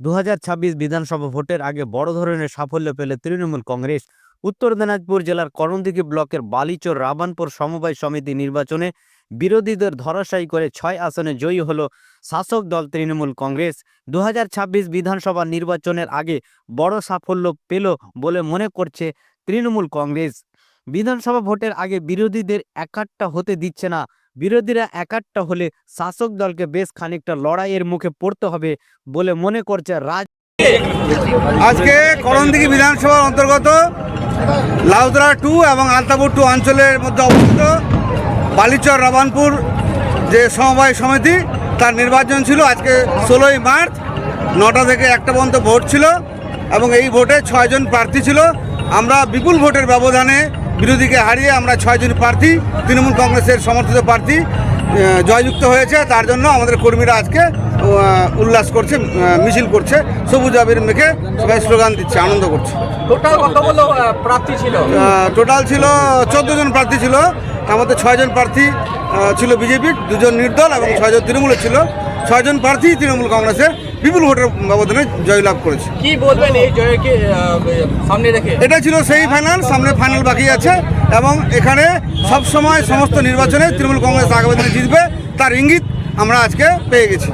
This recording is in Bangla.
দুহাজার ছাব্বিশ বিধানসভা ভোটের আগে বড় ধরনের সাফল্য পেলে তৃণমূল কংগ্রেস। উত্তর দিনাজপুর জেলার করণদিঘি ব্লকের বালিচর রাবানপুর সমবায় সমিতি নির্বাচনে বিরোধীদের ধরাশায়ী করে ছয় আসনে জয়ী হল শাসক দল তৃণমূল কংগ্রেস। দু হাজার ছাব্বিশ বিধানসভা নির্বাচনের আগে বড় সাফল্য পেল বলে মনে করছে তৃণমূল কংগ্রেস। বিধানসভা ভোটের আগে বিরোধীদের একাট্টা হতে দিচ্ছে না বিরোধীরা একাট্টা হলে শাসক দলকে বেশ খানিকটা লড়াইয়ের মুখে পড়তে হবে বলে মনে করছে রাজ আজকে করণদিঘি বিধানসভার অন্তর্গত লাউদরা টু এবং আলতাপুর টু অঞ্চলের মধ্যে অবস্থিত বালিচর রবানপুর যে সমবায় সমিতি, তার নির্বাচন ছিল আজকে ষোলোই মার্চ, নটা থেকে একটা পর্যন্ত ভোট ছিল এবং এই ভোটে ছয়জন প্রার্থী ছিল। আমরা বিপুল ভোটের ব্যবধানে বিরোধীকে হারিয়ে আমরা ছয়জন প্রার্থী তৃণমূল কংগ্রেসের সমর্থিত প্রার্থী জয়যুক্ত হয়েছে। তার জন্য আমাদের কর্মীরা আজকে উল্লাস করছে মিছিল করছে সবুজ আবির মেখে সবাই স্লোগান দিচ্ছে আনন্দ করছে। টোটাল কতগুলো প্রার্থী ছিল? টোটাল ছিল চোদ্দ জন প্রার্থী ছিল। তার মধ্যে ছয়জন প্রার্থী ছিল বিজেপির দুজন নির্দল এবং ছয়জন তৃণমূলের ছিল। ছয়জন প্রার্থী তৃণমূল কংগ্রেসের বিপুল ভোটের ব্যবধানে জয়লাভ করেছে। কি বলবেন এই জয়কে সামনে রেখে? এটা ছিল সেই ফাইনাল সামনে ফাইনাল বাকি আছে এবং এখানে সব সময় সমস্ত নির্বাচনে তৃণমূল কংগ্রেস আগামী দিনে জিতবে তার ইঙ্গিত আমরা আজকে পেয়ে গেছি।